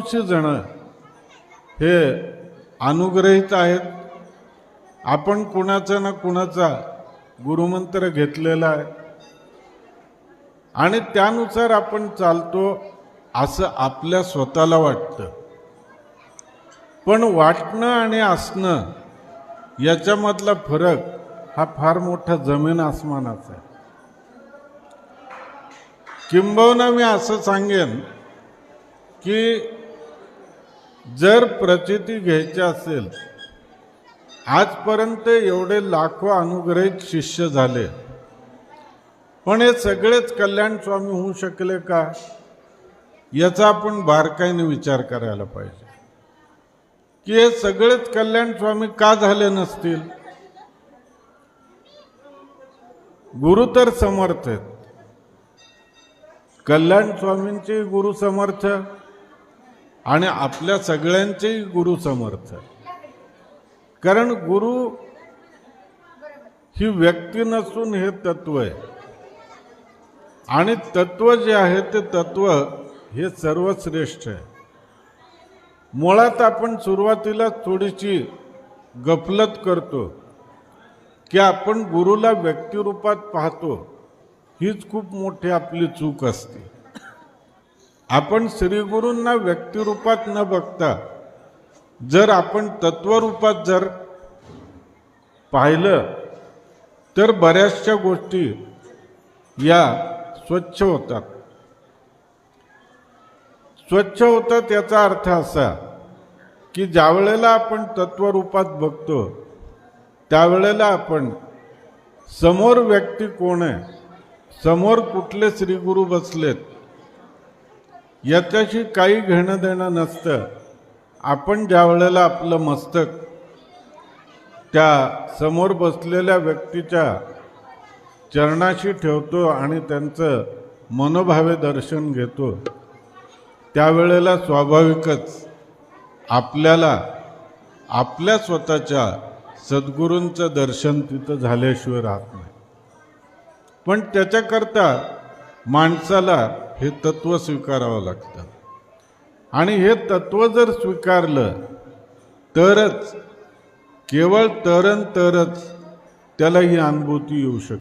जण हे अनुग्रहित आहेत. आपण कुणाचा ना कुणाचा गुरुमंत्र घेतलेला आहे. आणि त्यानुसार आपण चालतो असं आपल्या स्वतःला वाटतं. पण वाटणं आणि असणं याच्यामधला फरक हा फार मोठा जमीन आसमानाचा आहे. किंबहुना मी असं सांगेन की जर प्रचिती घ्यायची असेल आजपर्यंत एवढे लाखो अनुग्रहित शिष्य झाले. पण हे सगळेच कल्याण स्वामी होऊ शकले का? याचा आपण बारकाईने विचार करायला पाहिजे. की हे सगळेच कल्याण स्वामी का झाले नसतील? गुरु तर समर्थ आहेत. कल्याण स्वामींचे गुरु समर्थ आणि आपल्या सगळ्यांचेही गुरु समर्थ. कारण गुरु ही व्यक्ती नसून हे तत्व आहे. आणि तत्व जे आहे ते तत्व हे सर्वश्रेष्ठ आहे. मुळात आपण सुरुवातीला थोडीशी गफलत करतो की आपण गुरुला व्यक्तिरूपात पाहतो हीच खूप मोठी आपली चूक असते. आपण श्रीगुरूंना व्यक्तिरूपात न बघता जर आपण तत्वरूपात जर पाहिलं तर बऱ्याचशा गोष्टी या स्वच्छ होतात. स्वच्छ होतात याचा अर्थ असा की ज्यावेळेला आपण तत्वरूपात बघतो त्यावेळेला आपण समोर व्यक्ती कोण आहे समोर कुठले श्रीगुरू बसलेत याच्याशी काही घेणं देणं नसतं. आपण ज्या वेळेला आपलं मस्तक त्या समोर बसलेल्या व्यक्तीच्या चरणाशी ठेवतो आणि त्यांचं मनोभावे दर्शन घेतो त्यावेळेला स्वाभाविकच आपल्याला आपल्या स्वतःच्या सद्गुरूंचं दर्शन तिथं झाल्याशिवाय राहत नाही. पण त्याच्याकरता माणसाला हे तत्व स्वीकारावं लागतं. आणि हे तत्व जर स्वीकारलं तरच केवळ तरन तरच त्याला ही अनुभूती येऊ शकते.